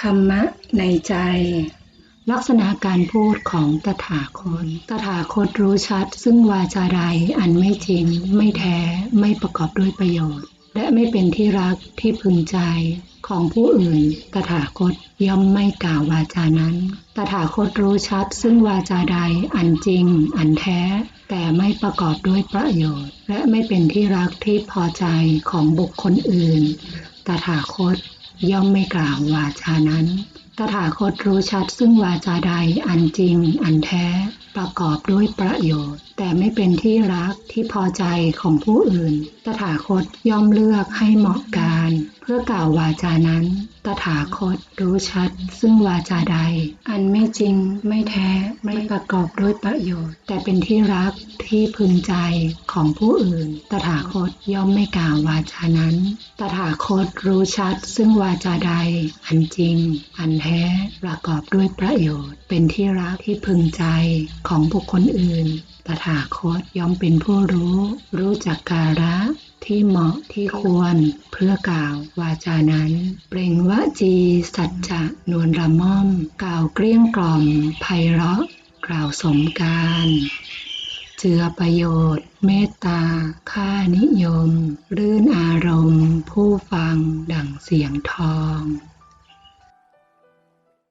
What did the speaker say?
ธรรมะในใจ ลักษณะการพูดของตถาคต ตถาคตรู้ชัด ซึ่งวาจาใดอันไม่จริง ไม่แท้ ไม่ประกอบด้วยประโยชน์ และไม่เป็นที่รักที่พึงใจของผู้อื่น ตถาคตย่อมไม่กล่าววาจานั้น ตถาคตรู้ชัด ซึ่งวาจาใดอันจริง อันแท้ แต่ไม่ประกอบด้วยประโยชน์ และไม่เป็นที่รักที่พอใจของบุคคลอื่น ตถาคต ย่อมไม่กล่าววาจานั้น ตถาคตรู้ชัดซึ่งวาจาใดอันจริงอันแท้ประกอบด้วยประโยชน์ แต่ไม่เป็นที่รักที่พอใจของผู้อื่น ตถาคตย่อมเลือกให้เหมาะการ พื่อกล่าววาจานั้น ตถาคตรู้ชัด ซึ่งวาจาใด อันไม่จริงไม่แท้ไม่ประกอบด้วยประโยชน์ แต่เป็นที่รักที่พึงใจของผู้อื่น ตถาคตย่อมไม่กล่าววาจานั้น ตถาคตรู้ชัด ซึ่งวาจาใด อันจริง อันแท้ประกอบด้วยประโยชน์ เป็นที่รักที่พึงใจของบุคคลอื่น ตถาคตย่อมเป็นผู้รู้ รู้จักการะ ที่เหมาะที่ควรเพื่อกล่าววาจานั้น เปล่งวจีสัจจะนวลระม่อม กล่าวเกลี้ยงกล่อมไพเราะ กล่าวสมการเจือประโยชน์ เมตตา ค่านิยม รื่นอารมณ์ ผู้ฟังดั่งเสียงทอง